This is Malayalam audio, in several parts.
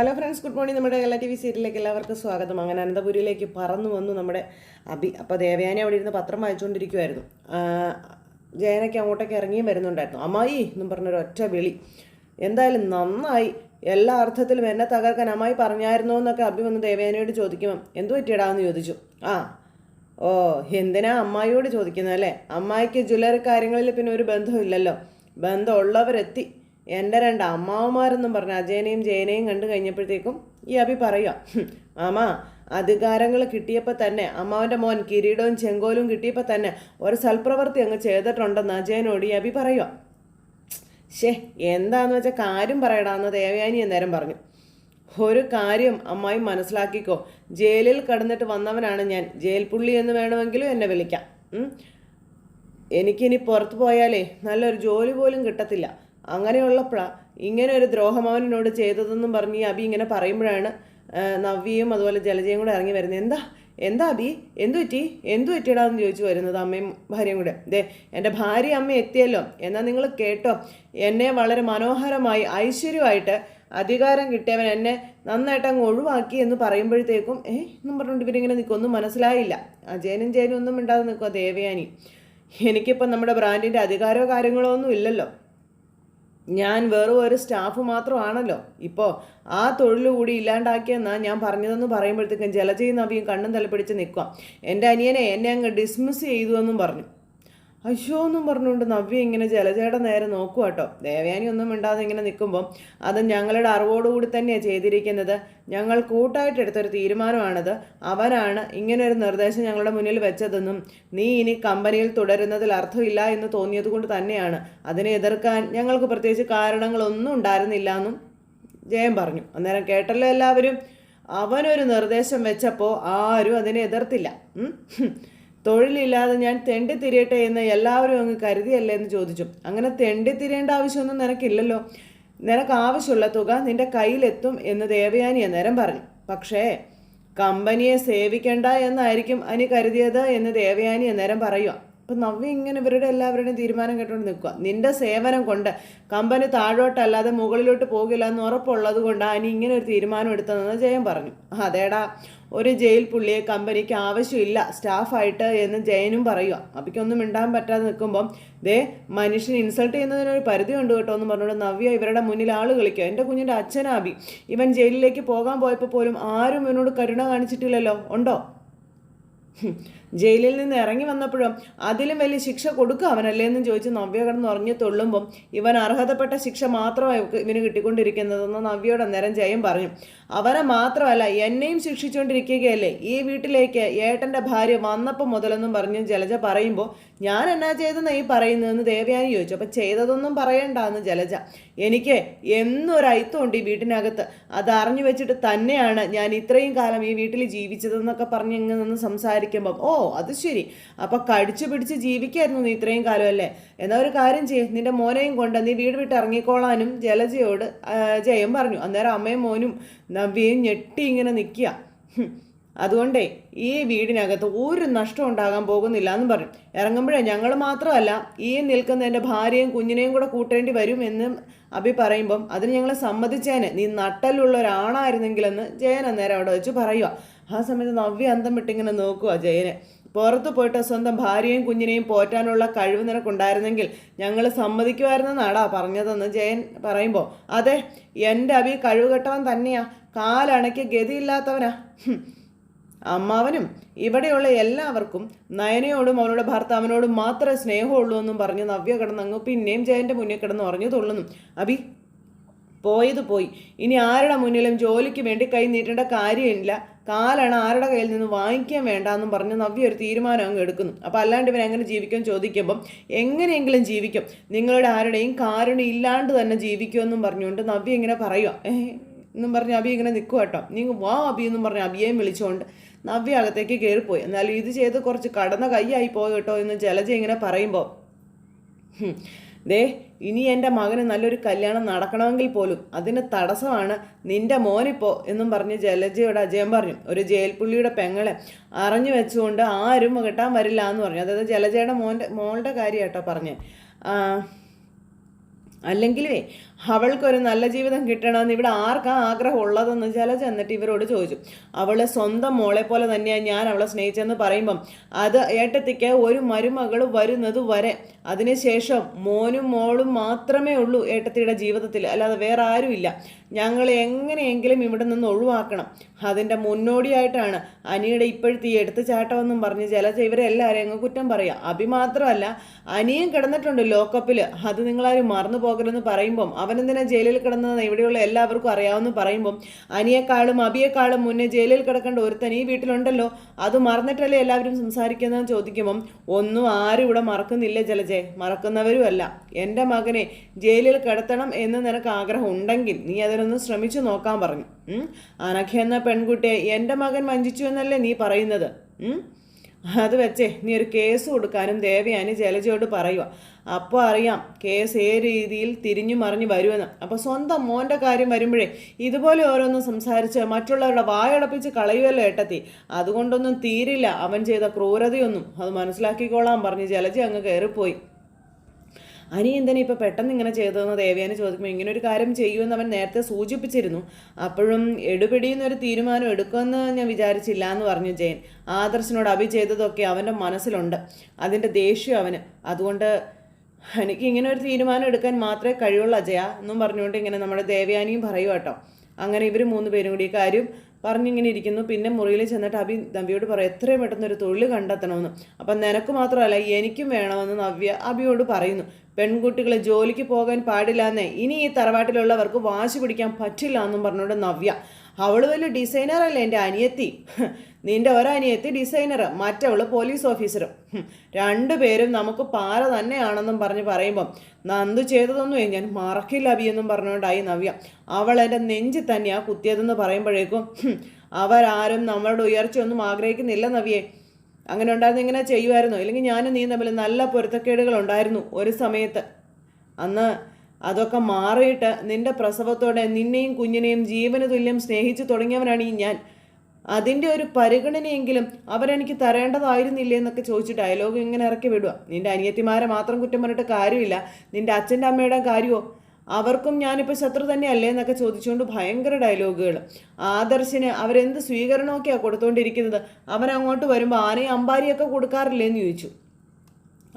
ഹലോ ഫ്രണ്ട്സ് ഗുഡ് മോർണിംഗ് നമ്മുടെ എല്ലാ ടി വി സീരിയലിലേക്ക് എല്ലാവർക്കും സ്വാഗതം. അങ്ങനെ അനന്തപുരിയിലേക്ക് പറന്നു വന്നു നമ്മുടെ അബി. അപ്പോൾ ദേവയാനി അവിടെ ഇരുന്ന് പത്രം വായിച്ചുകൊണ്ടിരിക്കുമായിരുന്നു ജയനയ്ക്ക് അങ്ങോട്ടേക്ക് ഇറങ്ങിയും വരുന്നുണ്ടായിരുന്നു. അമ്മായി എന്നും പറഞ്ഞൊരു ഒറ്റ വിളി. എന്തായാലും നന്നായി. എല്ലാ അർത്ഥത്തിലും എന്നെ തകർക്കാൻ അമ്മായി പറഞ്ഞായിരുന്നോ എന്നൊക്കെ അബി വന്ന് ദേവയാനിയോട് ചോദിക്കുമ്പം എന്തു പറ്റിയടാന്ന് ചോദിച്ചു? ആ ഓ എന്തിനാ അമ്മായിയോട് ചോദിക്കുന്നത് അല്ലേ? അമ്മായിക്ക് ജ്വല്ലറി കാര്യങ്ങളിൽ പിന്നെ ഒരു ബന്ധമില്ലല്ലോ ബന്ധമുള്ളവരെത്തി. എന്റെ രണ്ട് അമ്മാവന്മാരെന്നും പറഞ്ഞ അജയനെയും ജയനെയും കണ്ടു കഴിഞ്ഞപ്പോഴത്തേക്കും ഈ അഭി പറയുക "ഹും, മാമാ അധികാരങ്ങൾ കിട്ടിയപ്പോൾ തന്നെ അമ്മാവന്റെ മോൻ കിരീടവും ചെങ്കോലും കിട്ടിയപ്പോൾ തന്നെ ഒരു സൽപ്രവൃത്തി അങ്ങ് ചെയ്തിട്ടുണ്ടെന്ന് അജയനോട് ഈ അഭി പറയുക ഷേ എന്താന്ന് വെച്ചാൽ കാര്യം പറയടാന്ന് ദേവയാനി അന്നേരം പറഞ്ഞു. ഒരു കാര്യം അമ്മായി മനസ്സിലാക്കിക്കോ ജയിലിൽ കടന്നിട്ട് വന്നവനാണ് ഞാൻ. ജയിൽ പുള്ളി എന്ന് വേണമെങ്കിലും എന്നെ വിളിക്കാം. എനിക്കിനി പുറത്തു പോയാലേ നല്ലൊരു ജോലി പോലും കിട്ടത്തില്ല. അങ്ങനെയുള്ളപ്പോഴാണ് ഇങ്ങനെ ഒരു ദ്രോഹം അവനോട് ചെയ്തതെന്നും പറഞ്ഞ് അബി ഇങ്ങനെ പറയുമ്പോഴാണ് നവ്യയും അതുപോലെ ജലജയും കൂടെ ഇറങ്ങി വരുന്നത്. എന്താ എന്താ അബി? എന്തു പറ്റി? എന്തു പറ്റിയടാന്ന് ചോദിച്ചു വരുന്നത് അമ്മയും ഭാര്യയും കൂടെ. ദേ എന്റെ ഭാര്യ അമ്മ എത്തിയല്ലോ. എന്നാൽ നിങ്ങൾ കേട്ടോ എന്നെ വളരെ മനോഹരമായി ഐശ്വര്യമായിട്ട് അധികാരം കിട്ടിയവൻ എന്നെ നന്നായിട്ട് അങ്ങ് ഒഴിവാക്കി എന്ന് പറയുമ്പോഴത്തേക്കും ഏ എന്നും പറഞ്ഞുകൊണ്ട് ഇവരിങ്ങനെ നിൽക്കും. ഒന്നും മനസ്സിലായില്ല. അജയനും ജയനും ഒന്നും മിണ്ടാതെ നിൽക്കുക ദേവയാനി. എനിക്കിപ്പം നമ്മുടെ ബ്രാൻഡിന്റെ അധികാരമോ കാര്യങ്ങളോ ഒന്നും ഇല്ലല്ലോ. ഞാൻ വെറും ഒരു സ്റ്റാഫ് മാത്രമാണല്ലോ. ഇപ്പോൾ ആ തൊഴിൽ കൂടി ഇല്ലാണ്ടാക്കിയെന്നാ ഞാൻ പറഞ്ഞതെന്ന് പറയുമ്പോഴത്തേക്കും ജലജയും നവിയും കണ്ണും തലപ്പിടിച്ച് നിൽക്കുക എന്റെ അനിയനെ എന്നെ അങ്ങ് ഡിസ്മിസ് ചെയ്തു എന്നും പറഞ്ഞു. അയ്യോ എന്നും പറഞ്ഞുകൊണ്ട് നവ്യ ഇങ്ങനെ ജലജയുടെ നേരെ നോക്കുക കേട്ടോ ദേവയാനി ഒന്നും മിണ്ടാതെ ഇങ്ങനെ നിൽക്കുമ്പം അത് ഞങ്ങളുടെ അറിവോടുകൂടി തന്നെയാണ് ചെയ്തിരിക്കുന്നത്. ഞങ്ങൾ കൂട്ടായിട്ട് എടുത്തൊരു തീരുമാനമാണത്. അവനാണ് ഇങ്ങനെ ഒരു നിർദ്ദേശം ഞങ്ങളുടെ മുന്നിൽ വെച്ചതെന്നും നീ ഇനി കമ്പനിയിൽ തുടരുന്നതിൽ അർത്ഥമില്ല എന്ന് തോന്നിയത് കൊണ്ട് തന്നെയാണ്. അതിനെ എതിർക്കാൻ ഞങ്ങൾക്ക് പ്രത്യേകിച്ച് കാരണങ്ങളൊന്നും ഉണ്ടായിരുന്നില്ല എന്നും ജയൻ പറഞ്ഞു. അന്നേരം കേട്ടല്ലോ എല്ലാവരും? അവനൊരു നിർദ്ദേശം വെച്ചപ്പോൾ ആരും അതിനെ എതിർത്തില്ല. തൊഴിലില്ലാതെ ഞാൻ തെണ്ടി തിരിയട്ടെ എന്ന് എല്ലാവരും അങ്ങ് കരുതിയല്ലേ എന്ന് ചോദിച്ചു. അങ്ങനെ തെണ്ടി തിരിയേണ്ട ആവശ്യമൊന്നും നിനക്കില്ലല്ലോ. നിനക്ക് ആവശ്യമുള്ള തുക നിന്റെ കയ്യിലെത്തും എന്ന് ദേവയാനി അന്നേരം പറഞ്ഞു. പക്ഷേ കമ്പനിയെ സേവിക്കണ്ട എന്നായിരിക്കും അനി കരുതിയത് എന്ന് ദേവയാനി അന്നേരം പറയുക അപ്പം നവ്യ ഇങ്ങനെ ഇവരുടെ എല്ലാവരുടെയും തീരുമാനം കേട്ടുകൊണ്ട് നിൽക്കുക നിന്റെ സേവനം കൊണ്ട് കമ്പനി താഴോട്ടല്ലാതെ മുകളിലോട്ട് പോകില്ല എന്ന് ഉറപ്പുള്ളത് കൊണ്ടാണ് ഇനി ഇങ്ങനെ ഒരു തീരുമാനം എടുത്തതെന്ന് ജയൻ പറഞ്ഞു. അതേടാ ഒരു ജയിൽ പുള്ളിയെ കമ്പനിക്ക് ആവശ്യമില്ല സ്റ്റാഫായിട്ട് എന്ന് ജയനും പറയുക അപ്പിക്കൊന്നും മിണ്ടാൻ പറ്റാതെ നിൽക്കുമ്പം ദേ മനുഷ്യൻ ഇൻസൾട്ട് ചെയ്യുന്നതിനൊരു പരിധി ഉണ്ട് കേട്ടോ എന്ന് പറഞ്ഞുകൊണ്ട് നവ്യ ഇവരുടെ മുന്നിൽ ആൾ കളിക്കുക എന്റെ കുഞ്ഞിന്റെ അച്ഛനാബി ഇവൻ ജയിലിലേക്ക് പോകാൻ പോയപ്പോൾ പോലും ആരും ഇവനോട് കരുണ കാണിച്ചിട്ടില്ലല്ലോ. ഉണ്ടോ. ജയിലിൽ നിന്ന് ഇറങ്ങി വന്നപ്പോഴും അതിലും വലിയ ശിക്ഷ കൊടുക്കുക അവനല്ലേ എന്നും ചോദിച്ച് നവ്യ കിടന്ന് ഉറങ്ങി തുള്ളുമ്പം ഇവൻ അർഹതപ്പെട്ട ശിക്ഷ മാത്രമായി ഇവന് കിട്ടിക്കൊണ്ടിരിക്കുന്നതെന്ന് നവ്യയോട് അന്നേരം ജയം പറഞ്ഞു. അവനെ മാത്രമല്ല എന്നെയും ശിക്ഷിച്ചുകൊണ്ടിരിക്കുകയല്ലേ ഈ വീട്ടിലേക്ക് ഏട്ടന്റെ ഭാര്യ വന്നപ്പോൾ മുതലെന്നും പറഞ്ഞ് ജലജ പറയുമ്പോൾ ഞാൻ എന്നാ ചെയ്തെന്ന് ഈ പറയുന്നതെന്ന് ദേവയാനി ചോദിച്ചു. അപ്പം ചെയ്തതൊന്നും പറയണ്ടെന്ന് ജലജ. എനിക്ക് എന്നൊരയിത്തമുണ്ട് ഈ വീട്ടിനകത്ത്. അത് അറിഞ്ഞു വെച്ചിട്ട് തന്നെയാണ് ഞാൻ ഇത്രയും കാലം ഈ വീട്ടിൽ ജീവിച്ചതെന്നൊക്കെ പറഞ്ഞ് ഇങ്ങനെ നിന്ന് സംസാരിക്കുമ്പം ഓ അത് ശരി. അപ്പൊ കടിച്ചു പിടിച്ച് ജീവിക്കായിരുന്നു നീ ഇത്രയും കാലം അല്ലേ? എന്നാ ഒരു കാര്യം ചെയ്യ്. നിന്റെ മോനെയും കൊണ്ട് നീ വീട് വിട്ട് ഇറങ്ങിക്കോളാനും ജലജയോട് ജയം പറഞ്ഞു. അന്നേരം അമ്മയും മോനും നവ്യയും ഞെട്ടി ഇങ്ങനെ നിൽക്കുക. അതുകൊണ്ടേ ഈ വീടിനകത്ത് ഒരു നഷ്ടം ഉണ്ടാകാൻ പോകുന്നില്ല എന്ന് പറഞ്ഞു. ഇറങ്ങുമ്പോഴേ ഞങ്ങൾ മാത്രമല്ല ഈ നിൽക്കുന്ന എന്റെ ഭാര്യയും കുഞ്ഞിനെയും കൂടെ കൂട്ടേണ്ടി വരും എന്ന് അഭി പറയുമ്പം അതിന് ഞങ്ങളെ സമ്മതിച്ചേനെ. നീ നട്ടലുള്ള ഒരാണായിരുന്നെങ്കിലെന്ന് ജയൻ അന്നേരം അവിടെ വെച്ച് പറയുക ആ സമയത്ത് നവ്യ അന്തം വിട്ടിങ്ങനെ നോക്കുക ജയനെ. പുറത്ത് പോയിട്ട് സ്വന്തം ഭാര്യയും കുഞ്ഞിനെയും പോറ്റാനുള്ള കഴിവ് നിനക്കുണ്ടായിരുന്നെങ്കിൽ ഞങ്ങൾ സമ്മതിക്കുമായിരുന്നെന്നാടാ പറഞ്ഞതെന്ന് ജയൻ പറയുമ്പോൾ അതെ എന്റെ അഭി കഴിവുകെട്ടവൻ തന്നെയാ. കാലണയ്ക്ക് ഗതിയില്ലാത്തവനാ. അമ്മാവനും ഇവിടെയുള്ള എല്ലാവർക്കും നയനയോടും അവളുടെ ഭർത്താവിനോടും മാത്രമേ സ്നേഹമുള്ളൂ എന്നും പറഞ്ഞ് നവ്യ കിടന്നങ്ങ് പിന്നെയും ജയന്റെ മുന്നിൽ കിടന്ന് ഉറഞ്ഞു തുള്ളുന്നു. അഭി പോയത് പോയി. ഇനി ആരുടെ മുന്നിലും ജോലിക്ക് വേണ്ടി കൈ നീട്ടേണ്ട കാര്യമില്ല. കാലാണ് ആരുടെ കയ്യിൽ നിന്ന് വാങ്ങിക്കാൻ വേണ്ട എന്നും പറഞ്ഞ് നവ്യ ഒരു തീരുമാനം അങ്ങ് എടുക്കുന്നു. അപ്പോൾ അല്ലാണ്ട് ഇവൻ എങ്ങനെ ജീവിക്കും ചോദിക്കുമ്പം എങ്ങനെയെങ്കിലും ജീവിക്കും. നിങ്ങളുടെ ആരുടെയും കാരുണ്യം ഇല്ലാണ്ട് തന്നെ ജീവിക്കുമെന്നും പറഞ്ഞുകൊണ്ട് നവ്യ ഇങ്ങനെ പറയുക എന്നും പറഞ്ഞ് അബി ഇങ്ങനെ നിൽക്കുക കേട്ടോ. നീ വാ അബി എന്നും പറഞ്ഞ് അബിയേയും വിളിച്ചുകൊണ്ട് നവ്യ അകത്തേക്ക് കയറിപ്പോയി എന്നാലും ഇത് ചെയ്ത് കുറച്ച് കടന്ന കൈയായി പോയി കേട്ടോ എന്ന് ജലജ ഇങ്ങനെ പറയുമ്പോൾ. ദേ ഇനി എന്റെ മകന് നല്ലൊരു കല്യാണം നടക്കണമെങ്കിൽ പോലും അതിന് തടസ്സമാണ് നിന്റെ മോനിപ്പോ എന്നും പറഞ്ഞ് ജലജയുടെ അജയം പറഞ്ഞു. ഒരു ജയിൽ പുള്ളിയുടെ പെങ്ങളെ അറിഞ്ഞു വെച്ചുകൊണ്ട് ആരും കെട്ടാൻ വരില്ല എന്ന് പറഞ്ഞു. അതായത് ജലജയുടെ മോന്റെ മോളുടെ കാര്യം കേട്ടോ പറഞ്ഞ്. ആ, അല്ലെങ്കിലേ അവൾക്കൊരു നല്ല ജീവിതം കിട്ടണമെന്ന് ഇവിടെ ആർക്കാ ആഗ്രഹം ഉള്ളതെന്ന് ചില ചെന്നിട്ട് ഇവരോട് ചോദിച്ചു. അവളെ സ്വന്തം മോളെ പോലെ തന്നെയാണ് ഞാൻ അവളെ സ്നേഹിച്ചെന്ന് പറയുമ്പം അത് ഏട്ടത്തിക്ക് ഒരു മരുമകൾ വരുന്നത് വരെ. അതിനുശേഷം മോനും മോളും മാത്രമേ ഉള്ളൂ ഏട്ടത്തിയുടെ ജീവിതത്തിൽ അല്ലാതെ വേറെ ആരുമില്ല ഞങ്ങൾ എങ്ങനെയെങ്കിലും ഇവിടെ നിന്ന് ഒഴിവാക്കണം. അതിന്റെ മുന്നോടിയായിട്ടാണ് അനിയുടെ ഇപ്പോഴത്തെ ഈ എടുത്തുചാട്ടമെന്നും പറഞ്ഞ് ജലജ ഇവരെല്ലാവരെയും അങ്ങ് കുറ്റം പറയാം. അഭി മാത്രമല്ല അനിയും കിടന്നിട്ടുണ്ട് ലോക്കപ്പിൽ അത് നിങ്ങളാരും മറന്നു പോകരുതെന്ന് പറയുമ്പം അവനെന്തിനാ ജയിലിൽ കിടന്നതെന്ന് ഇവിടെയുള്ള എല്ലാവർക്കും അറിയാമെന്ന് പറയുമ്പം അനിയേക്കാളും അബിയേക്കാളും മുന്നേ ജയിലിൽ കിടക്കേണ്ട ഒരുത്തൻ ഈ വീട്ടിലുണ്ടല്ലോ. അത് മറന്നിട്ടല്ലേ എല്ലാവരും സംസാരിക്കുന്നതെന്ന് ചോദിക്കുമ്പം ഒന്നും ആരും ഇവിടെ മറക്കുന്നില്ല ജലജെ. മറക്കുന്നവരുമല്ല എന്റെ മകനെ ജയിലിൽ കിടത്തണം എന്ന് നിനക്ക് ആഗ്രഹം ഉണ്ടെങ്കിൽ നീ അതിനൊന്ന് ശ്രമിച്ചു നോക്കാൻ പറഞ്ഞു? അനഘ എന്ന പെൺകുട്ടിയെ എന്റെ മകൻ വഞ്ചിച്ചു എന്നല്ലേ നീ പറയുന്നത്? അത് വെച്ചേ നീ ഒരു കേസ് കൊടുക്കാനും ദേവയാനി ജലജയോട് പറയുക അപ്പോൾ അറിയാം കേസ് ഏ രീതിയിൽ തിരിഞ്ഞു മറിഞ്ഞു വരുമെന്ന്. അപ്പോൾ സ്വന്തം മോന്റെ കാര്യം വരുമ്പോഴേ ഇതുപോലെ ഓരോന്നും സംസാരിച്ച് മറ്റുള്ളവരുടെ വായടപ്പിച്ച് കളയുമല്ലോ ഏട്ടത്തി. അതുകൊണ്ടൊന്നും തീരില്ല അവൻ ചെയ്ത ക്രൂരതയൊന്നും. അത് മനസ്സിലാക്കിക്കോളാം പറഞ്ഞ് ജലജ അങ്ങ് കയറിപ്പോയി. അനി എന്തിനാ ഇപ്പം പെട്ടെന്ന് ഇങ്ങനെ ചെയ്തതെന്ന് ദേവയാനി ചോദിക്കുമ്പോൾ ഇങ്ങനെ ഒരു കാര്യം ചെയ്യുമെന്ന് അവൻ നേരത്തെ സൂചിപ്പിച്ചിരുന്നു. അപ്പോഴും എടുപിടിയുന്നൊരു തീരുമാനം എടുക്കുമെന്ന് ഞാൻ വിചാരിച്ചില്ല എന്ന് പറഞ്ഞു ജയൻ. ആദർശനോട് അഭി ചെയ്തതൊക്കെ അവന്റെ മനസ്സിലുണ്ട്. അതിന്റെ ദേഷ്യം അവന്. അതുകൊണ്ട് എനിക്ക് ഇങ്ങനെ ഒരു തീരുമാനം എടുക്കാൻ മാത്രമേ കഴിയുള്ളൂ അജയ എന്നും പറഞ്ഞുകൊണ്ട് ഇങ്ങനെ നമ്മുടെ ദേവയാനിയും പറയും കേട്ടോ. അങ്ങനെ ഇവർ മൂന്ന് പേരും കൂടി കാര്യം പറഞ്ഞിങ്ങനെ ഇരിക്കുന്നു. പിന്നെ മുറിയിൽ ചെന്നിട്ട് അഭി നവ്യയോട് പറയും എത്രയും പെട്ടെന്ന് ഒരു തൊഴിൽ കണ്ടെത്തണമെന്ന്. അപ്പം നിനക്ക് മാത്രമല്ല എനിക്കും വേണമെന്ന് നവ്യ അഭിയോട് പറയുന്നു. പെൺകുട്ടികൾ ജോലിക്ക് പോകാൻ പാടില്ല എന്നേ ഇനി ഈ തറവാട്ടിലുള്ളവർക്ക് വാശി പിടിക്കാൻ പറ്റില്ല എന്നും പറഞ്ഞുകൊണ്ട് നവ്യ. അവൾ വലിയ ഡിസൈനറല്ലേ എന്റെ അനിയത്തി? നിന്റെ ഒരനിയത്തി ഡിസൈനർ മറ്റവൾ പോലീസ് ഓഫീസർ രണ്ടുപേരും നമുക്ക് പാര തന്നെയാണെന്നും പറഞ്ഞ് പറയുമ്പം നന്ദു ചെയ്തതൊന്നും ഞാൻ മറക്കില്ല അബി എന്നും പറഞ്ഞുകൊണ്ടായി നവ്യ. അവൾ എന്റെ നെഞ്ചി തന്നെയാണ് കുത്തിയതെന്ന് പറയുമ്പോഴേക്കും അവരാരും നമ്മളുടെ ഉയർച്ചയൊന്നും ആഗ്രഹിക്കുന്നില്ല നവ്യേ. അങ്ങനെ ഉണ്ടായിരുന്നു ഇങ്ങനെ ചെയ്യുമായിരുന്നു? അല്ലെങ്കിൽ ഞാനും നീ തമ്മിൽ നല്ല പൊരുത്തക്കേടുകൾ ഉണ്ടായിരുന്നു ഒരു സമയത്ത്. അന്ന് അതൊക്കെ മാറിയിട്ട് നിന്റെ പ്രസവത്തോടെ നിന്നെയും കുഞ്ഞിനെയും ജീവന തുല്യം സ്നേഹിച്ചു തുടങ്ങിയവനാണ് ഈ ഞാൻ. അതിന്റെ ഒരു പരിഗണനയെങ്കിലും അവരെനിക്ക് തരേണ്ടതായിരുന്നില്ലേ എന്നൊക്കെ ചോദിച്ച് ഡയലോഗ് ഇങ്ങനെ ഇറക്കി വിടുക. നിന്റെ അനിയത്തിമാരെ മാത്രം കുറ്റം പറഞ്ഞിട്ട് കാര്യമില്ല. നിന്റെ അച്ഛന്റെ അമ്മയുടെ കാര്യമോ? അവർക്കും ഞാനിപ്പോൾ ശത്രു തന്നെയല്ലേ എന്നൊക്കെ ചോദിച്ചുകൊണ്ട് ഭയങ്കര ഡയലോഗുകൾ ആദർശിന് അവരെന്ത് സ്വീകരണമൊക്കെയാണ് കൊടുത്തുകൊണ്ടിരിക്കുന്നത് അവൻ അങ്ങോട്ട് വരുമ്പോൾ ആനയും അമ്പാരിയൊക്കെ കൊടുക്കാറില്ലേ എന്ന് ചോദിച്ചു.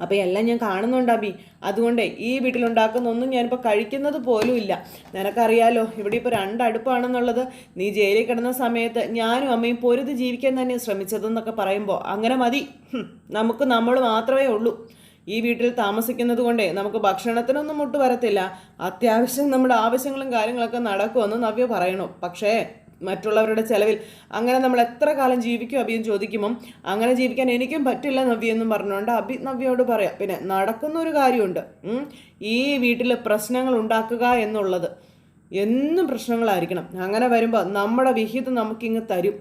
അപ്പോൾ എല്ലാം ഞാൻ കാണുന്നുണ്ട് അബി അതുകൊണ്ട് ഈ വീട്ടിലുണ്ടാക്കുന്ന ഒന്നും ഞാനിപ്പോൾ കഴിക്കുന്നത് പോലും ഇല്ല. നിനക്കറിയാലോ ഇവിടെ ഇപ്പോൾ രണ്ടടുപ്പാണെന്നുള്ളത്. നീ ജയിലിൽ കിടന്ന സമയത്ത് ഞാനും അമ്മയും പൊരുത് ജീവിക്കാൻ തന്നെ ശ്രമിച്ചതെന്നൊക്കെ പറയുമ്പോൾ അങ്ങനെ മതി. നമുക്ക് നമ്മൾ മാത്രമേ ഉള്ളൂ. ഈ വീട്ടിൽ താമസിക്കുന്നത് കൊണ്ടേ നമുക്ക് ഭക്ഷണത്തിനൊന്നും മുട്ട് വരത്തില്ല. അത്യാവശ്യം നമ്മുടെ ആവശ്യങ്ങളും കാര്യങ്ങളൊക്കെ നടക്കുമെന്ന് നവ്യ പറയണു. പക്ഷേ മറ്റുള്ളവരുടെ ചെലവിൽ അങ്ങനെ നമ്മൾ എത്ര കാലം ജീവിക്കും അബിയും ചോദിക്കുമ്പം അങ്ങനെ ജീവിക്കാൻ എനിക്കും പറ്റില്ല നവ്യ എന്നും പറഞ്ഞുകൊണ്ട് അബി നവ്യയോട് പറയാം പിന്നെ നടക്കുന്ന ഒരു കാര്യമുണ്ട് ഈ വീട്ടിൽ പ്രശ്നങ്ങൾ ഉണ്ടാക്കുക എന്നുള്ളത്. എന്നും പ്രശ്നങ്ങളായിരിക്കണം. അങ്ങനെ വരുമ്പോൾ നമ്മുടെ വിഹിതം നമുക്കിങ്ങ് തരും.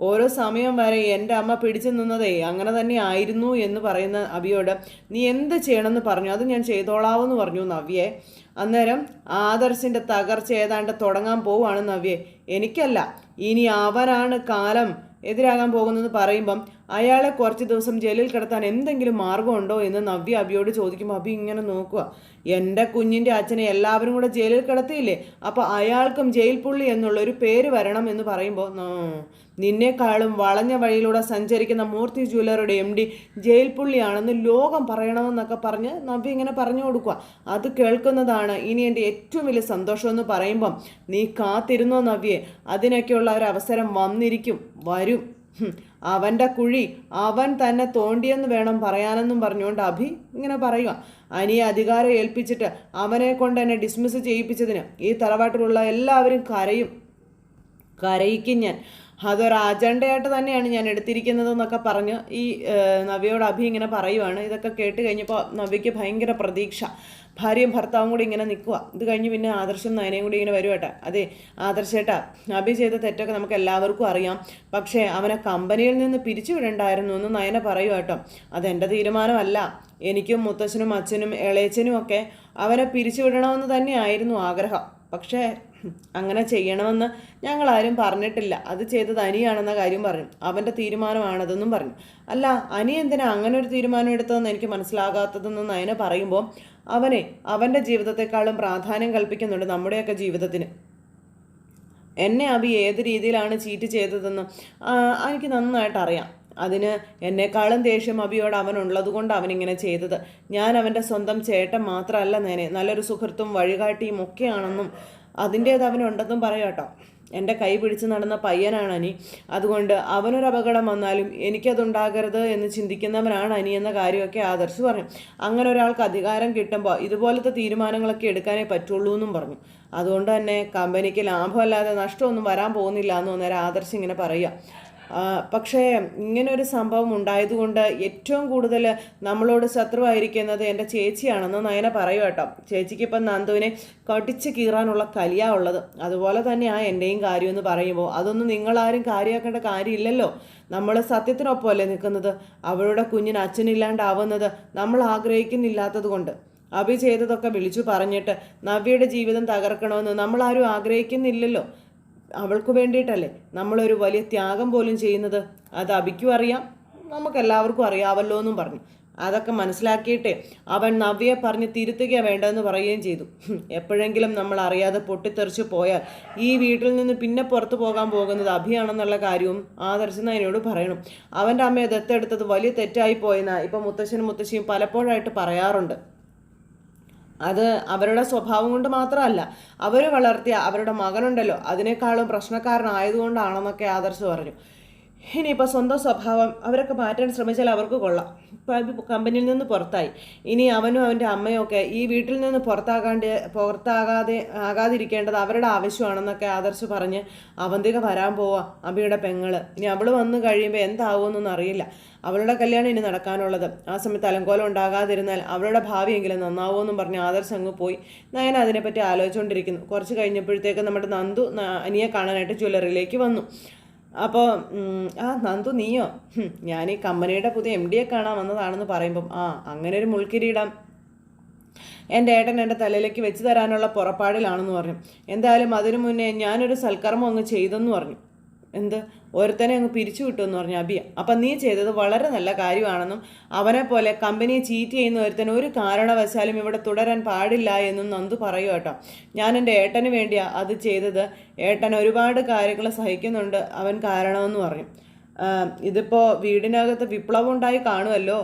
ഓരോ സമയം വരെ എന്റെ അമ്മ പിടിച്ചു നിന്നതേ അങ്ങനെ തന്നെ ആയിരുന്നു എന്ന് പറയുന്ന അവിയോട് നീ എന്ത് ചെയ്യണമെന്ന് പറഞ്ഞു? അത് ഞാൻ ചെയ്തോളാവെന്ന് പറഞ്ഞു നവ്യെ. അന്നേരം ആദർശിന്റെ തകർച്ച ഏതാണ്ട് തുടങ്ങാൻ പോവുകയാണ് നവ്യെ. എനിക്കല്ല ഇനി അവനാണ് കാലം എതിരാകാൻ പോകുന്നതെന്ന് പറയുമ്പം അയാളെ കുറച്ച് ദിവസം ജയിലിൽ കിടത്താൻ എന്തെങ്കിലും മാർഗമുണ്ടോ എന്ന് നവ്യ അബിയോട് ചോദിക്കുമ്പോൾ അബി ഇങ്ങനെ നോക്കുക എന്റെ കുഞ്ഞിന്റെ അച്ഛനെ എല്ലാവരും കൂടെ ജയിലിൽ കിടത്തിയില്ലേ? അപ്പോൾ അയാൾക്കും ജയിൽ പുള്ളി എന്നുള്ളൊരു പേര് വരണം എന്ന് പറയുമ്പോൾ "ഉം, നിന്നെക്കാളും വളഞ്ഞ വഴിയിലൂടെ സഞ്ചരിക്കുന്ന മൂർത്തി ജ്വല്ലറുടെ എം ഡി ജയിൽ പുള്ളിയാണെന്ന് ലോകം പറയണമെന്നൊക്കെ പറഞ്ഞ് നവ്യ ഇങ്ങനെ പറഞ്ഞു കൊടുക്കുക അത് കേൾക്കുന്നതാണ് ഇനി എന്റെ ഏറ്റവും വലിയ സന്തോഷമെന്ന് പറയുമ്പം. നീ കാത്തിരുന്നോ നവ്യെ? അതിനൊക്കെയുള്ള ഒരു അവസരം വന്നിരിക്കും. വരും. അവന്റെ കുഴി അവൻ തന്നെ തോണ്ടിയെന്ന് വേണം പറയാനെന്നും പറഞ്ഞുകൊണ്ട് അഭി ഇങ്ങനെ പറയുക അനിയെ അധികാരം ഏൽപ്പിച്ചിട്ട് അവനെ കൊണ്ട് എന്നെ ഡിസ്മിസ് ചെയ്യിപ്പിച്ചതിന് ഈ തറവാട്ടിലുള്ള എല്ലാവരും കരയും. കരയിക്കും ഞാൻ. അതൊരു അജണ്ടയായിട്ട് തന്നെയാണ് ഞാൻ എടുത്തിരിക്കുന്നത് എന്നൊക്കെ പറഞ്ഞ് ഈ നവിയോട് അഭി ഇങ്ങനെ പറയുവാണ്. ഇതൊക്കെ കേട്ട് കഴിഞ്ഞപ്പോൾ നവ്യയ്ക്ക് ഭയങ്കര പ്രതീക്ഷ. ഭാര്യയും ഭർത്താവും കൂടി ഇങ്ങനെ നിൽക്കുക ഇത് കഴിഞ്ഞ് പിന്നെ ആദർശം നയനയും കൂടി ഇങ്ങനെ വരുവട്ടെ. അതെ ആദർശേട്ടാ അഭി ചെയ്ത തെറ്റൊക്കെ നമുക്ക് എല്ലാവർക്കും അറിയാം. പക്ഷേ അവനെ കമ്പനിയിൽ നിന്ന് പിരിച്ചുവിടണ്ടായിരുന്നു എന്ന് നയന പറയുക കേട്ടോ അതെന്റെ തീരുമാനമല്ല. എനിക്കും മുത്തശ്ശനും അച്ഛനും ഇളയച്ചനും ഒക്കെ അവനെ പിരിച്ചുവിടണമെന്ന് തന്നെയായിരുന്നു ആഗ്രഹം. പക്ഷേ അങ്ങനെ ചെയ്യണമെന്ന് ഞങ്ങളാരും പറഞ്ഞിട്ടില്ല. അത് ചെയ്തത് അനിയാണെന്ന കാര്യം പറഞ്ഞു. അവന്റെ തീരുമാനമാണതെന്നും പറഞ്ഞു. അല്ല അനി എന്തിനാ അങ്ങനെ ഒരു തീരുമാനം എടുത്തതെന്ന് എനിക്ക് മനസ്സിലാകാത്തതെന്ന് നയന പറയുമ്പോൾ അവനെ അവന്റെ ജീവിതത്തെക്കാളും പ്രാധാന്യം കൽപ്പിക്കുന്നുണ്ട് നമ്മുടെയൊക്കെ ജീവിതത്തിന്. എന്നെ അഭി ഏത് രീതിയിലാണ് ചീറ്റ് ചെയ്തതെന്ന് എനിക്ക് നന്നായിട്ട് അറിയാം. അതിന് എന്നെക്കാളും ദേഷ്യം അബിയോട് അവനുള്ളത് കൊണ്ട് അവനിങ്ങനെ ചെയ്തത്. ഞാൻ അവന്റെ സ്വന്തം ചേട്ടൻ മാത്രമല്ല നേനെ നല്ലൊരു സുഹൃത്തും വഴികാട്ടിയും ഒക്കെയാണെന്നും അതിന്റേത് അവനുണ്ടെന്നും പറയാം കേട്ടോ. എന്റെ കൈ പിടിച്ച് നടന്ന പയ്യനാണ് അനി. അതുകൊണ്ട് അവനൊരു അപകടം വന്നാലും എനിക്കതുണ്ടാകരുത് എന്ന് ചിന്തിക്കുന്നവനാണ് അനി എന്ന കാര്യമൊക്കെ ആദർശ് പറഞ്ഞു അങ്ങനെ ഒരാൾക്ക് അധികാരം കിട്ടുമ്പോൾ ഇതുപോലത്തെ തീരുമാനങ്ങളൊക്കെ എടുക്കാനേ പറ്റുള്ളൂ എന്നും പറഞ്ഞു. അതുകൊണ്ട് തന്നെ കമ്പനിക്ക് ലാഭമല്ലാതെ നഷ്ടമൊന്നും വരാൻ പോകുന്നില്ല എന്ന് അന്നേരം ആദർശ് ഇങ്ങനെ പറയുക. പക്ഷേ ഇങ്ങനൊരു സംഭവം ഉണ്ടായതുകൊണ്ട് ഏറ്റവും കൂടുതൽ നമ്മളോട് ശത്രുവായിരിക്കുന്നത് എന്റെ ചേച്ചിയാണെന്ന് നയന പറയൂ കേട്ടോ. ചേച്ചിക്ക് ഇപ്പം നന്ദുവിനെ കടിച്ച് കീറാനുള്ള കലിയാ ഉള്ളത്. അതുപോലെ തന്നെയാണ് എന്റെയും കാര്യമെന്ന് പറയുമ്പോൾ. അതൊന്നും നിങ്ങളാരും കാര്യമാക്കേണ്ട കാര്യമില്ലല്ലോ. നമ്മൾ സത്യത്തിനൊപ്പമല്ലേ നിൽക്കുന്നത്. അവളുടെ കുഞ്ഞിന് അച്ഛനില്ലാണ്ടാവുന്നത് നമ്മൾ ആഗ്രഹിക്കുന്നില്ലാത്തത് കൊണ്ട് അഭി ചെയ്തതൊക്കെ വിളിച്ചു പറഞ്ഞിട്ട് നവ്യയുടെ ജീവിതം തകർക്കണമെന്ന് നമ്മളാരും ആഗ്രഹിക്കുന്നില്ലല്ലോ. അവൾക്ക് വേണ്ടിയിട്ടല്ലേ? നമ്മളൊരു വലിയ ത്യാഗം പോലും ചെയ്യുന്നത്. അത് അബിക്കും അറിയാം. നമുക്കെല്ലാവർക്കും അറിയാവല്ലോ എന്നും പറഞ്ഞു. അതൊക്കെ മനസ്സിലാക്കിയിട്ട് അവൻ നവ്യയെ പറഞ്ഞ് തിരുത്തുക വേണ്ടതെന്ന് പറയുകയും ചെയ്തു. എപ്പോഴെങ്കിലും നമ്മൾ അറിയാതെ പൊട്ടിത്തെറിച്ച് പോയാൽ ഈ വീട്ടിൽ നിന്ന് പിന്നെ പുറത്തു പോകാൻ പോകുന്നത് അഭിയാണെന്നുള്ള കാര്യവും ആദർശന എന്നോട് പറയണം. അവന്റെ അമ്മയെ ദത്തെടുത്തത് വലിയ തെറ്റായി പോയെന്നാ ഇപ്പം മുത്തശ്ശനും മുത്തശ്ശിയും പലപ്പോഴായിട്ട് പറയാറുണ്ട്. അത് അവരുടെ സ്വഭാവം കൊണ്ട് മാത്രമല്ല അവർ വളർത്തിയ അവരുടെ മകനുണ്ടല്ലോ അതിനേക്കാളും പ്രശ്നക്കാരനായതുകൊണ്ടാണെന്നൊക്കെ ആദർശ് പറഞ്ഞു. ഇനിയിപ്പോൾ സ്വന്തം സ്വഭാവം അവരൊക്കെ മാറ്റാൻ ശ്രമിച്ചാൽ അവർക്ക് കൊള്ളാം. ഇപ്പം അത് കമ്പനിയിൽ നിന്ന് പുറത്തായി. ഇനി അവനും അവന്റെ അമ്മയും ഒക്കെ ഈ വീട്ടിൽ നിന്ന് പുറത്താകാണ്ട് പുറത്താകാതെ ആകാതിരിക്കേണ്ടത് അവരുടെ ആവശ്യമാണെന്നൊക്കെ ആദർശ് പറഞ്ഞ് അവന്തിക വരാൻ പോവാ അബിയുടെ പെങ്ങൾ ഇനി അവൾ വന്ന് കഴിയുമ്പോൾ എന്താവുമെന്നൊന്നും അറിയില്ല. അവളുടെ കല്യാണം ഇനി നടക്കാനുള്ളത്. ആ സമയത്ത് അലങ്കോലം ഉണ്ടാകാതിരുന്നാൽ അവളുടെ ഭാവിയെങ്കിലും നന്നാവുമെന്നും പറഞ്ഞ് ആദർശ് അങ്ങ് പോയി. നയന അതിനെപ്പറ്റി ആലോചിച്ചുകൊണ്ടിരിക്കുന്നു കുറച്ച് കഴിഞ്ഞപ്പോഴത്തേക്ക് നമ്മുടെ നന്ദു അനിയെ കാണാനായിട്ട് ജ്വല്ലറിയിലേക്ക് വന്നു. അപ്പോൾ ആ നന്ദു നീയോ? ഞാൻ ഈ കമ്പനിയുടെ പുതിയ എം ഡിയെ കാണാൻ വന്നതാണെന്ന് പറയുമ്പം ആ അങ്ങനെ ഒരു മുൾക്കിരീടം. എന്റെ ഏട്ടൻ എന്റെ തലയിലേക്ക് വെച്ച് തരാനുള്ള പുറപ്പാടിലാണെന്ന് പറഞ്ഞു. എന്തായാലും അതിനു മുന്നേ ഞാനൊരു സൽക്കർമ്മം അങ്ങ് ചെയ്തെന്ന് പറഞ്ഞു. എന്ത്? ഒരുത്തനെ അങ്ങ് പിരിച്ചു വിട്ടു എന്ന് പറഞ്ഞു അബി. അപ്പം നീ ചെയ്തത് വളരെ നല്ല കാര്യമാണെന്നും അവനെ പോലെ കമ്പനിയെ ചീറ്റ് ചെയ്യുന്ന ഒരുത്തൻ ഒരു കാരണവശാലും ഇവിടെ തുടരാൻ പാടില്ല എന്നും നന്ദു പറയൂ കേട്ടോ. ഞാൻ എന്റെ ഏട്ടന് വേണ്ടിയാണ് അത് ചെയ്തത്. ഏട്ടൻ ഒരുപാട് കാര്യങ്ങൾ സഹിക്കുന്നുണ്ട്. അവൻ കാരണമെന്ന് പറഞ്ഞു. ഇതിപ്പോൾ വീടിനകത്ത് വിപ്ലവം ഉണ്ടായി കാണുമല്ലോ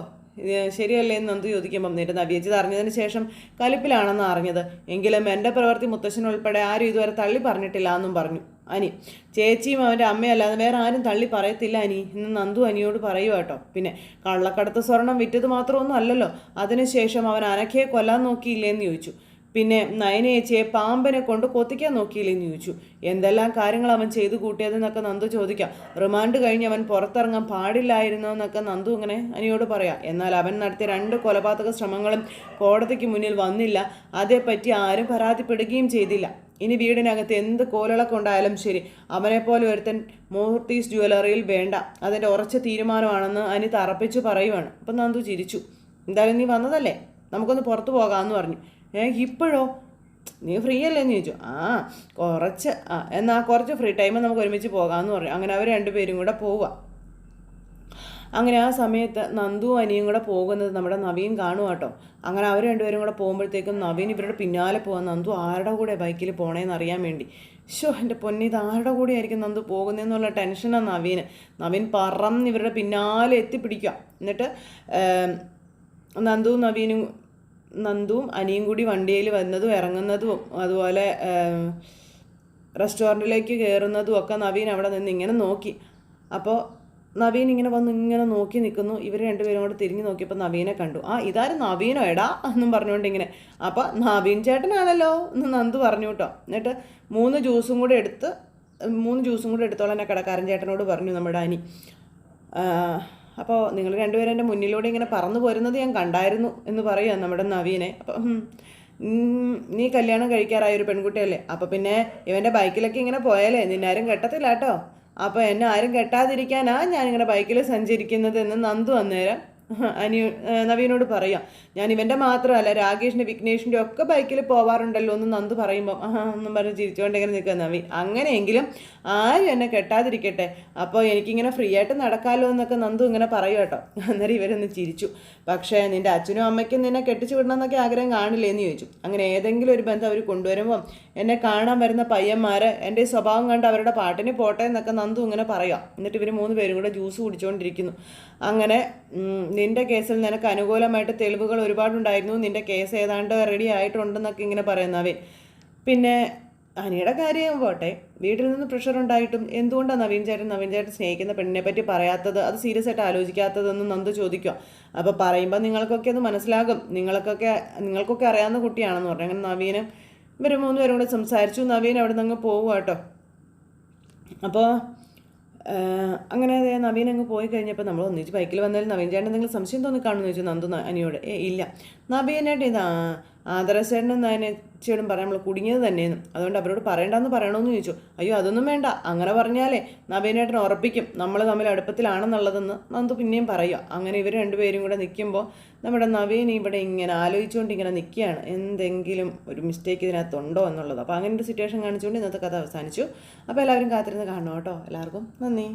ശരിയല്ലേ എന്ന് നന്ദു ചോദിക്കുമ്പം നിന്റെ നവ്യജിത് അറിഞ്ഞതിന് ശേഷം കലിപ്പിലാണെന്ന് അറിഞ്ഞത്. എങ്കിലും എന്റെ പ്രവൃത്തി മുത്തശ്ശനുൾപ്പെടെ ആരും ഇതുവരെ തള്ളി പറഞ്ഞിട്ടില്ല എന്നും പറഞ്ഞു. അനി ചേച്ചിയും അവന്റെ അമ്മയല്ലാതെ വേറെ ആരും തള്ളി പറയത്തില്ല അനി. ഇന്ന് നന്ദു അനിയോട് പറയുക കേട്ടോ. പിന്നെ കള്ളക്കടത്ത് സ്വർണം വിറ്റത് മാത്രമൊന്നും അല്ലല്ലോ. അതിനുശേഷം അവൻ അനഖയെ കൊല്ലാൻ നോക്കിയില്ലേന്ന് ചോദിച്ചു. പിന്നെ നയനേച്ചിയെ പാമ്പനെ കൊണ്ട് കൊത്തിക്കാൻ നോക്കിയില്ലെന്ന് ചോദിച്ചു. എന്തെല്ലാം കാര്യങ്ങൾ അവൻ ചെയ്തു കൂട്ടിയതെന്നൊക്കെ നന്ദു ചോദിക്കാം. റിമാൻഡ് കഴിഞ്ഞ് അവൻ പുറത്തിറങ്ങാൻ പാടില്ലായിരുന്നോ എന്നൊക്കെ നന്ദു ഇങ്ങനെ അനിയോട് പറയാം. എന്നാൽ അവൻ നടത്തിയ രണ്ട് കൊലപാതക ശ്രമങ്ങളും കോടതിക്ക് മുന്നിൽ വന്നില്ല. അതേപ്പറ്റി ആരും പരാതിപ്പെടുകയും ചെയ്തില്ല. ഇനി വീടിനകത്ത് എന്ത് കോലളക്കം ഉണ്ടായാലും ശരി അവനെപ്പോലെ ഒരുത്തൻ മൂർത്തീസ് ജ്വല്ലറിയിൽ വേണ്ട. അതിന്റെ ഉറച്ച തീരുമാനമാണെന്ന് അനി തറപ്പിച്ച് പറയുവാണ്. അപ്പം നന്ദു ചിരിച്ചു. എന്തായാലും നീ വന്നതല്ലേ? നമുക്കൊന്ന് പുറത്തു പോകാമെന്ന് പറഞ്ഞു. ഏ ഇപ്പോഴോ? നീ ഫ്രീ അല്ലേ എന്ന് ചോദിച്ചു. ആ കുറച്ച്. ആ എന്നാൽ കുറച്ച് ഫ്രീ ടൈം നമുക്ക് ഒരുമിച്ച് പോകാമെന്ന് പറഞ്ഞു. അങ്ങനെ അവർ രണ്ടുപേരും കൂടെ പോവുക അങ്ങനെ ആ സമയത്ത് നന്ദു അനിയും കൂടെ പോകുന്നത് നമ്മുടെ നവീൻ കാണുക കേട്ടോ അങ്ങനെ അവർ രണ്ടുപേരും കൂടെ പോകുമ്പോഴത്തേക്കും നവീൻ ഇവരുടെ പിന്നാലെ പോകാൻ നന്ദു ആരുടെ കൂടെ ബൈക്കിൽ പോണേന്ന് അറിയാൻ വേണ്ടി. ഷോ എന്റെ പൊന്നി ഇത് ആരുടെ കൂടെ ആയിരിക്കും നന്ദു പോകുന്നതെന്നുള്ള ടെൻഷനാണ് നവീന്. നവീൻ പറന്ന് ഇവരുടെ പിന്നാലെ എത്തിപ്പിടിക്കുക എന്നിട്ട് നന്ദു നവീനും നന്ദുവും അനിയും കൂടി വണ്ടിയിൽ വന്നതും ഇറങ്ങുന്നതും അതുപോലെ റെസ്റ്റോറന്റിലേക്ക് കയറുന്നതും ഒക്കെ നവീൻ അവിടെ നിന്ന് ഇങ്ങനെ നോക്കി. അപ്പോൾ നവീൻ ഇങ്ങനെ വന്ന് ഇങ്ങനെ നോക്കി നിൽക്കുന്നു. ഇവർ രണ്ടുപേരും കൂടെ തിരിഞ്ഞു നോക്കിയപ്പോൾ നവീനെ കണ്ടു. ആ ഇതാരും നവീനോ എടാ? എന്നും പറഞ്ഞുകൊണ്ട് ഇങ്ങനെ. അപ്പോൾ നവീൻ ചേട്ടനാണല്ലോ എന്ന് നന്ദു പറഞ്ഞു കേട്ടോ. എന്നിട്ട് മൂന്ന് ജ്യൂസും കൂടെ എടുത്ത് മൂന്ന് ജ്യൂസും കൂടെ എടുത്തോളാൻ എന്നെ കടക്കാരൻ ചേട്ടനോട് പറഞ്ഞു നമ്മുടെ അനി. അപ്പോൾ നിങ്ങൾ രണ്ടുപേരും എന്റെ മുന്നിലൂടെ ഇങ്ങനെ പറന്നു പോരുന്നത് ഞാൻ കണ്ടായിരുന്നു എന്ന് പറയുക നമ്മുടെ നവീനെ. അപ്പം നീ കല്യാണം കഴിക്കാറായ ഒരു പെൺകുട്ടിയല്ലേ? അപ്പോൾ പിന്നെ ഇവന്റെ ബൈക്കിലൊക്കെ ഇങ്ങനെ പോയാലേ? നിന്നാരും കെട്ടത്തില്ല കേട്ടോ. അപ്പോൾ എന്നെ ആരും കെട്ടാതിരിക്കാനാ ഞാനിങ്ങനെ ബൈക്കിൽ സഞ്ചരിക്കുന്നത് എന്ന് നന്ദു അന്നേരം. അനി നവീനോട് പറയാം. ഞാൻ ഇവന്റെ മാത്രമല്ല രാകേഷിന്റെ വിഘ്നേഷിന്റെ ഒക്കെ ബൈക്കിൽ പോവാറുണ്ടല്ലോ എന്ന് നന്ദു പറയുമ്പോൾ എന്നും പറഞ്ഞ് ചിരിച്ചുകൊണ്ട് ഇങ്ങനെ നിൽക്കുക നവീൻ അങ്ങനെയെങ്കിലും ആരും എന്നെ കെട്ടാതിരിക്കട്ടെ. അപ്പോൾ എനിക്കിങ്ങനെ ഫ്രീ ആയിട്ട് നടക്കാമല്ലോ എന്നൊക്കെ നന്ദു ഇങ്ങനെ പറയും കേട്ടോ. അന്നേരം ഇവരൊന്ന് ചിരിച്ചു. പക്ഷേ നിന്റെ അച്ഛനും അമ്മയ്ക്കും നിന്നെ കെട്ടിച്ചു വിടണമെന്നൊക്കെ ആഗ്രഹം കാണില്ലേ എന്ന് ചോദിച്ചു. അങ്ങനെ ഏതെങ്കിലും ഒരു ബന്ധം അവർ കൊണ്ടുവരുമ്പം എന്നെ കാണാൻ വരുന്ന പയ്യന്മാർ എന്റെ സ്വഭാവം കണ്ട് അവരുടെ പാട്ടിന് പോട്ടെ എന്നൊക്കെ നന്ദു ഇങ്ങനെ പറയാം. എന്നിട്ട് ഇവർ മൂന്ന് പേരും കൂടെ ജ്യൂസ് കുടിച്ചുകൊണ്ടിരിക്കുന്നു അങ്ങനെ നിന്റെ കേസിൽ നിനക്ക് അനുകൂലമായിട്ട് തെളിവുകൾ ഒരുപാടുണ്ടായിരുന്നു. നിന്റെ കേസ് ഏതാണ്ട് റെഡി ആയിട്ടുണ്ടെന്നൊക്കെ ഇങ്ങനെ പറയുന്നവൻ പിന്നെ അനിയുടെ കാര്യം പോട്ടെ. വീട്ടിൽ നിന്ന് പ്രഷർ ഉണ്ടായിട്ടും എന്തുകൊണ്ടാണ് നവീൻ ചേട്ടൻ നവീൻ ചേട്ടൻ സ്നേഹിക്കുന്ന പെണ്ണിനെ പറ്റി പറയാത്തത്? അത് സീരിയസ് ആയിട്ട് ആലോചിക്കാത്തതെന്ന് നന്ദു ചോദിക്കുക അപ്പോൾ പറയുമ്പോൾ നിങ്ങൾക്കൊക്കെ അത് മനസ്സിലാകും. നിങ്ങൾക്കൊക്കെ നിങ്ങൾക്കൊക്കെ അറിയാവുന്ന കുട്ടിയാണെന്ന് പറഞ്ഞു. അങ്ങനെ നവീന് ഇവർ മൂന്ന് പേരും കൂടെ സംസാരിച്ചു. നവീൻ അവിടെ നിന്ന് അങ്ങ് പോവുക കേട്ടോ. അപ്പോൾ അങ്ങനെ അതേ നവീൻ അങ്ങ് പോയി കഴിഞ്ഞപ്പോൾ നമ്മൾ ഒന്നിച്ച് ബൈക്കിൽ വന്നാലും നവീൻ ചേട്ടൻ എന്തെങ്കിലും സംശയം തോന്നി കാണുമെന്ന് ചോദിച്ചു. നന്ദു അനിയോട്. ഏ ഇല്ല. നവീനായിട്ട് ഇതാ. ആദർശേട്ടനും നയനച്ചിയോടും പറയാൻ നമ്മൾ കുടുങ്ങിയത് തന്നെയെന്നും. അതുകൊണ്ട് അവരോട് പറയണ്ടെന്ന് പറയണമെന്ന് ചോദിച്ചു. അയ്യോ അതൊന്നും വേണ്ട. അങ്ങനെ പറഞ്ഞാലേ നവീനേട്ടൻ ഉറപ്പിക്കും. നമ്മൾ തമ്മിൽ അടുപ്പത്തിലാണെന്നുള്ളതെന്ന് നന്ദു പിന്നെയും പറയുക അങ്ങനെ ഇവർ രണ്ടുപേരും കൂടെ നിൽക്കുമ്പോൾ നമ്മുടെ നവീൻ ഇവിടെ ഇങ്ങനെ ആലോചിച്ചുകൊണ്ട് ഇങ്ങനെ നിൽക്കുകയാണ് എന്തെങ്കിലും ഒരു മിസ്റ്റേക്ക് ഇതിനകത്തുണ്ടോ എന്നുള്ളത്. അപ്പോൾ അങ്ങനെ ഒരു സിറ്റുവേഷൻ കാണിച്ചുകൊണ്ട് ഇന്നത്തെ കഥ അവസാനിച്ചു. അപ്പോൾ എല്ലാവരും കാത്തിരുന്ന് കാണണം കേട്ടോ. എല്ലാവർക്കും നന്ദി.